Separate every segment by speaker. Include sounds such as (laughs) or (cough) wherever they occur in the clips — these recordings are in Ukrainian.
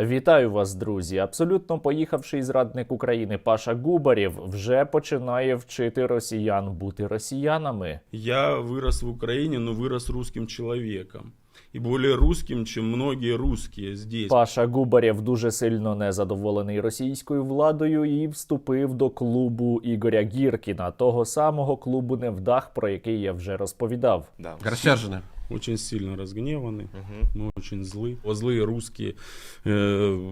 Speaker 1: Вітаю вас, друзі! Абсолютно поїхавший зрадник України Паша Губарєв вже починає вчити росіян бути росіянами.
Speaker 2: Я вырос в Украине, но вырос русским человеком. И более русским, чем многие русские здесь.
Speaker 1: Паша Губарєв дуже сильно незадоволений російською владою і вступив до клубу Ігоря Гіркіна, того самого клубу невдах, про який я вже розповідав.
Speaker 3: Да.
Speaker 4: Рассержены.
Speaker 2: Очень сильно разгневаны.
Speaker 3: Мгм.
Speaker 2: Мы очень злы. Злые русские. э,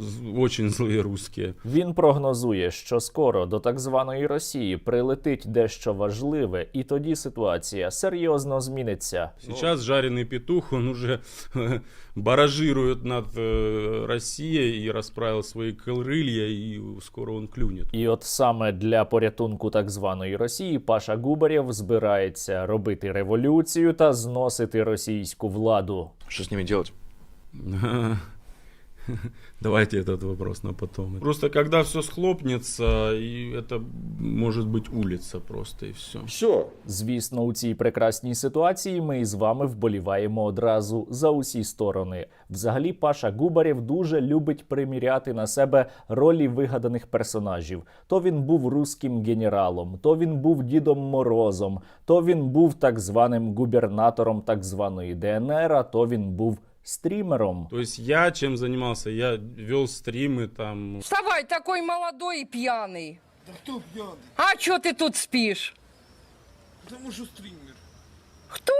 Speaker 2: з- очень злые русские.
Speaker 1: Він прогнозує, що скоро до так званої Росії прилетить дещо важливе, і тоді ситуація серйозно зміниться.
Speaker 2: Сейчас жареный петух, он уже баражирует над э, Россией и расправил свои крылья, и скоро он клюнет.
Speaker 1: І от саме для порятунку так званої Росії Паша Губарєв збирається робити революцію та зносити російську владу.
Speaker 3: Що с ними делать? (laughs) (laughs)
Speaker 2: Давайте этот вопрос на потом. Просто когда все схлопнется, и это может быть улица просто и все.
Speaker 4: Все.
Speaker 1: Звісно, у цій прекрасній ситуації ми із вами вболіваємо одразу за усі сторони. Взагалі, Паша Губарєв дуже любить приміряти на себе ролі вигаданих персонажів. То він був руським генералом, то він був Дідом Морозом, то він був так званим губернатором так званої ДНР, а то він був стрімером.
Speaker 2: То есть я чем занимался? Я вел стримы там.
Speaker 5: Вставай, такой молодой и пьяный.
Speaker 6: Да кто пьяный?
Speaker 5: А чё ты тут спишь?
Speaker 6: Потому что стример.
Speaker 5: Кто?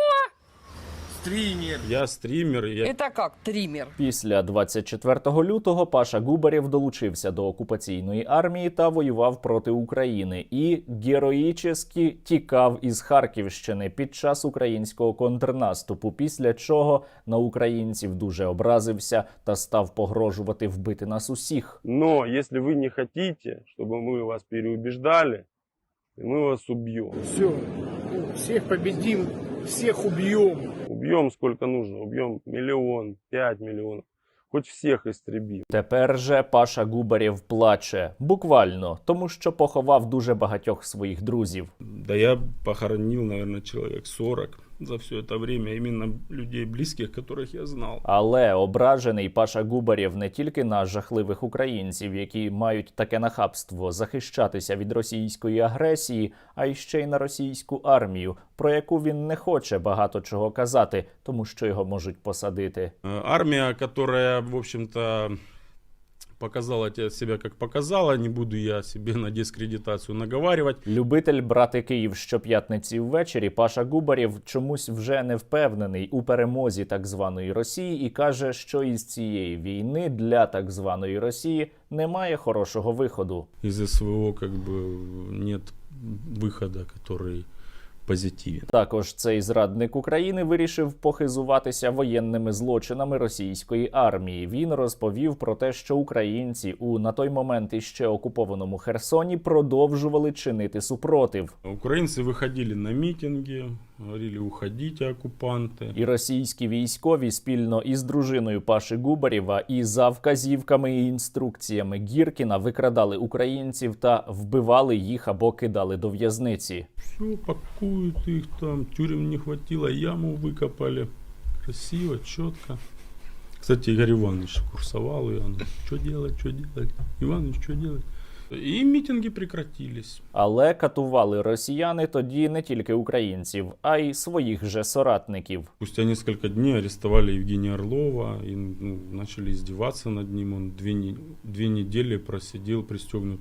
Speaker 6: Стример.
Speaker 2: Я стример, я
Speaker 5: Это как триммер?
Speaker 1: Після 24 лютого Паша Губарєв долучився до окупаційної армії та воював проти України і героїчески тікав із Харківщини під час українського контрнаступу. Після чого на українців дуже образився та став погрожувати вбити нас усіх.
Speaker 7: Но если вы не хотите, чтобы мы вас переубеждали, мы вас убьем.
Speaker 6: Все. Всех победим, всех убьем.
Speaker 7: Убьем сколько нужно. Убьем миллион, пять миллионов. Хоч всіх істрібів.
Speaker 1: Тепер же Паша Губарєв плаче буквально, тому що поховав дуже багатьох своїх друзів.
Speaker 2: Да я похоронив, мабуть, чоловік 40 за все это время. Именно людей близких, которых я знал.
Speaker 1: Але ображений Паша Губарєв не тільки на жахливих українців, які мають таке нахабство захищатися від російської агресії, а й ще й на російську армію, про яку він не хоче багато чого казати, тому що його можуть посадити.
Speaker 2: Э, Армия, которая, в общем-то, показала те- себя как показала, не буду я себе на дискредитацию наговаривать.
Speaker 1: Любитель брати Київ щоп'ятниці ввечері Паша Губарєв чомусь вже не впевнений у перемозі так званої Росії і каже, що із цієї війни для так званої Росії немає хорошого виходу.
Speaker 2: Из СВО как бы нет выхода, который позитивен.
Speaker 1: Також цей зрадник України вирішив похизуватися воєнними злочинами російської армії. Він розповів про те, що українці у на той момент іще окупованому Херсоні продовжували чинити супротив.
Speaker 2: Українці виходили на митинги, говорили уходите оккупанты.
Speaker 1: І російські військові спільно із дружиною Паши Губарєва і за вказівками і інструкціями Гіркіна викрадали українців та вбивали їх або кидали до в'язниці.
Speaker 2: Все, пакуют их там, тюрем не хватило, яму выкопали. Красиво, четко. Кстати, Игорь Иванович курсовал, и он, что делать, что делать? Иванович, что делать? И митинги прекратились.
Speaker 1: Але катували росіяни тоді не тільки українців, а й своїх же соратників.
Speaker 2: Спустя несколько дней арестовали Евгения Орлова и ну, начали издеваться над ним. Он две, не- две недели просидел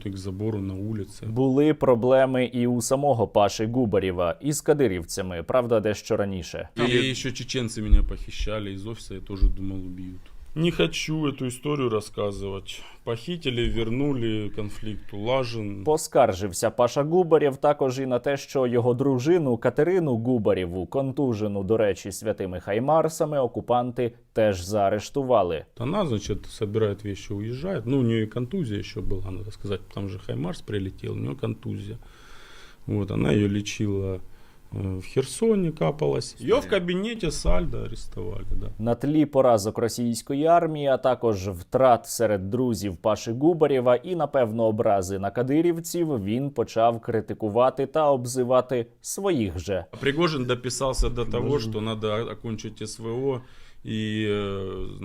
Speaker 2: к забору на улице.
Speaker 1: Були проблеми і у самого Паши Губарєва із кадирівцями, правда, дещо раніше.
Speaker 2: И еще чеченцы меня похищали из офиса, я тоже думал убьют. Не хочу эту историю рассказывать. Похитили, вернули, конфликт улажен.
Speaker 1: Поскаржився Паша Губарєв також і на те, що його дружину Катерину Губарєву, контужену, до речі, святими хаймарсами, окупанти теж заарештували.
Speaker 2: Она, значит, собирает вещи, уезжает. Ну, у нее и контузия еще была, надо сказать. Там же Хаймарс прилетел, у нее контузия. Вот, она ее лечила э, в Херсоне, капалась. Ее в кабинете Сальдо арестовали, да.
Speaker 1: На тлі поразок російської армії, а також втрат серед друзів Паши Губарєва і, напевно, образи на кадирівців, він почав критикувати та обзивати своїх же.
Speaker 2: А Пригожин дописался до того, что надо окончить СВО и, э,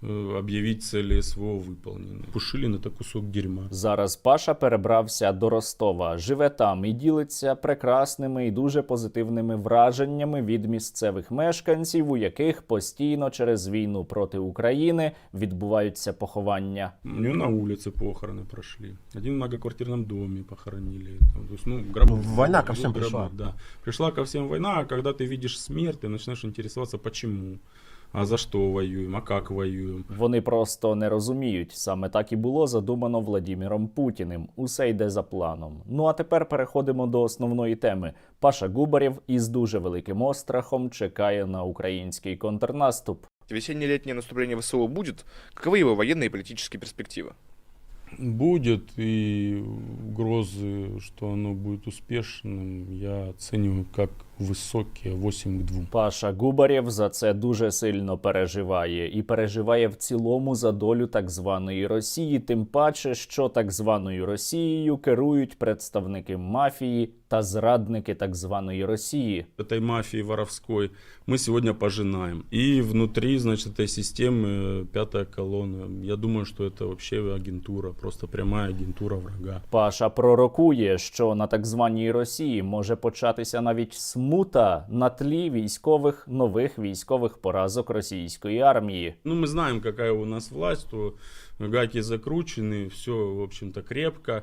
Speaker 2: значит, э, э, объявить цели СВО выполнены. Пушилин это кусок дерьма.
Speaker 1: Зараз Паша перебрався до Ростова, живе там і ділиться прекрасними і дуже позитивними враженнями від місцевих мешканців, у яких постійно через війну проти України відбуваються поховання.
Speaker 2: У него на улице похороны прошли. Один в многоквартирном доме похоронили. Там, то есть, ну, гробы,
Speaker 3: Ну, война ко всем
Speaker 2: гробы,
Speaker 3: пришла.
Speaker 2: Да. Пришла ко всем война, а когда ты видишь смерть, ты начинаешь интересоваться, почему. А за что воюем, а как воюем.
Speaker 1: Вони просто не розуміють. Саме так і було задумано Владіміром Путіним. Усе йде за планом. Ну а тепер переходимо до основної теми. Паша Губарєв із дуже великим острахом чекає на український контрнаступ.
Speaker 4: Весенне-летнее наступление ВСУ будет? Каковы его военные и политические перспективы?
Speaker 2: Будет и угрозы, что оно будет успешным, я оцениваю как высокие 8 к 2.
Speaker 1: Паша Губарєв за це дуже сильно переживає і переживає в цілому за долю так званої Росії, тим паче, що так званою Росією керують представники мафії та зрадники так званої Росії.
Speaker 2: этой мафии воровской мы сегодня пожинаем. И внутри, значит, этой системы э, пятая колонна. Я думаю, что это вообще агентура, просто прямая агентура врага.
Speaker 1: Паша пророкує, що на так званій Росії може початися навіть смута на тлі військових нових військових поразок російської армії.
Speaker 2: Ну, ми знаємо, яка у нас власть, то гаки закручені, все, в общем-то, крепко.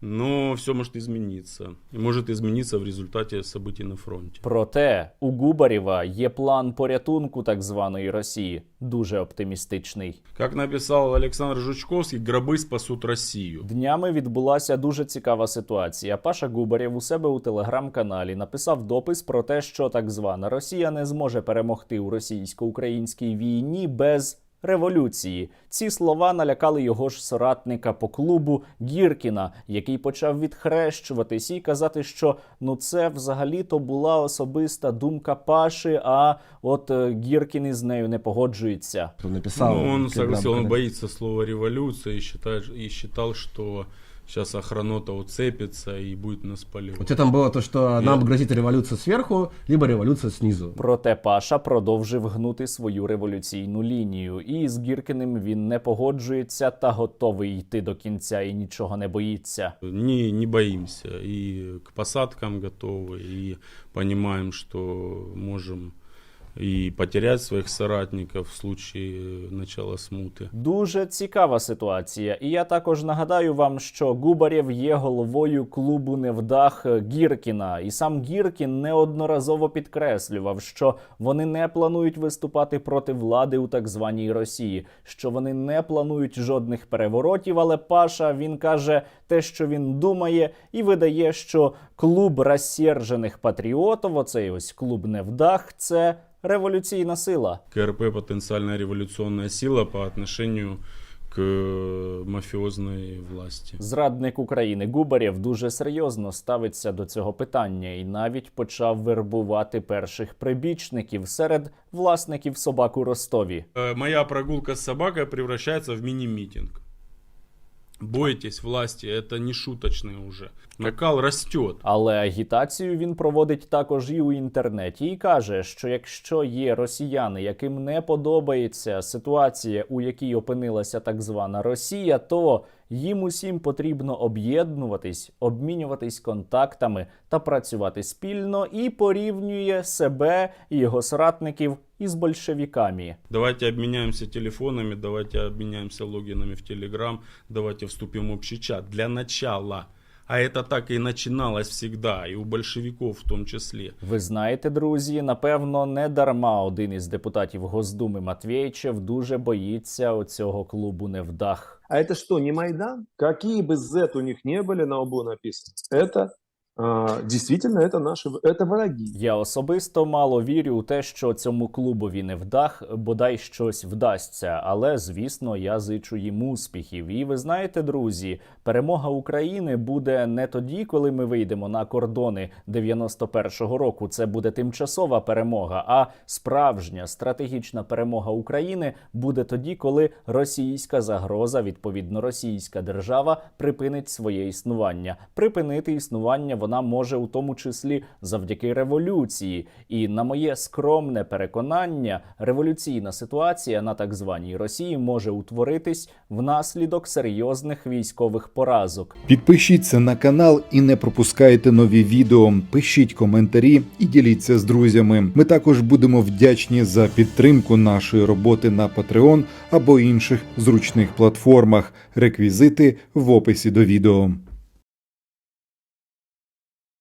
Speaker 2: Но все может измениться. И может измениться в результате событий на фронте.
Speaker 1: Проте у Губарєва є план порятунку так званої Росії, дуже оптимістичний.
Speaker 2: Как написал Александр Жучковский, гробы спасут Россию.
Speaker 1: Днями відбулася дуже цікава ситуація. Паша Губарєв у себе у телеграм-каналі написав допис про те, що так звана Росія не зможе перемогти у російсько-українській війні без. Революції ці слова налякали його ж соратника по клубу Гіркіна, який почав відхрещуватись і казати, що ну це взагалі-то була особиста думка Паші. А от е, Гіркін із нею не погоджується.
Speaker 3: Написав.
Speaker 2: Ну, він, він,
Speaker 3: він
Speaker 2: боїться слова революція і вважає, и считал, что сейчас охранота уцепится и будет нас поливать.
Speaker 3: У тебя там было то, что нам грозит революция сверху, либо революция снизу.
Speaker 1: Проте Паша продовжив гнути свою революційну лінію, і з Гіркіним він не погоджується та готовий йти до кінця і нічого не боїться.
Speaker 2: Не, не боимся и к посадкам готовы, и понимаем, что можем и потерять своих соратников в случае начала смуты.
Speaker 1: Дуже цікава ситуація. І я також нагадаю вам, що Губарєв є головою клубу невдах Гіркіна. І сам Гіркін неодноразово підкреслював, що вони не планують виступати проти влади у так званій Росії, що вони не планують жодних переворотів. Але Паша він каже те, що він думає, і видає, що клуб розсержених патріотів, оцей ось клуб невдах, це революційна сила.
Speaker 2: КРП потенциальная революционная сила по отношению к э, мафиозной власти.
Speaker 1: Зрадник України Губарєв дуже серйозно ставиться до цього питання і навіть почав вербувати перших прибічників серед власників собак у Ростові.
Speaker 2: Э, Моя прогулка с собакой превращается в мини-митинг. Бойтесь власті, это не шуточний уже. Накал растет.
Speaker 1: Але агітацію він проводить також і у інтернеті і каже, що якщо є росіяни, яким не подобається ситуація, у якій опинилася так звана Росія, то їм усім потрібно об'єднуватись, обмінюватись контактами та працювати спільно і порівнює себе і його соратників із большевиками.
Speaker 2: Давайте обміняємося телефонами, давайте обміняємося логінами в Телеграм, давайте вступимо в общий чат. Для начала. А это так и начиналось всегда, и у большевиков в том числе.
Speaker 1: Ви знаєте, друзі, напевно, не дарма один із депутатів Госдуми Матвєйчев дуже боїться оцього клубу невдах.
Speaker 8: А это что, не Майдан? Какие бы Z у них не были на лбу написаны, это а, действительно это наши, в- это.
Speaker 1: Я особисто мало вірю у те, що цьому клубові не вдах, бодай щось вдасться. Але звісно, я зичу їм успіхів. І ви знаєте, друзі, перемога України буде не тоді, коли ми вийдемо на кордони 91-го року. Це буде тимчасова перемога. А справжня стратегічна перемога України буде тоді, коли російська загроза, відповідно, російська держава припинить своє існування. Припинити існування в вона може у тому числі завдяки революції. І на моє скромне переконання, революційна ситуація на так званій Росії може утворитись внаслідок серйозних військових поразок.
Speaker 9: Підпишіться на канал і не пропускайте нові відео. Пишіть коментарі і діліться з друзями. Ми також будемо вдячні за підтримку нашої роботи на Patreon або інших зручних платформах. Реквізити в описі до відео.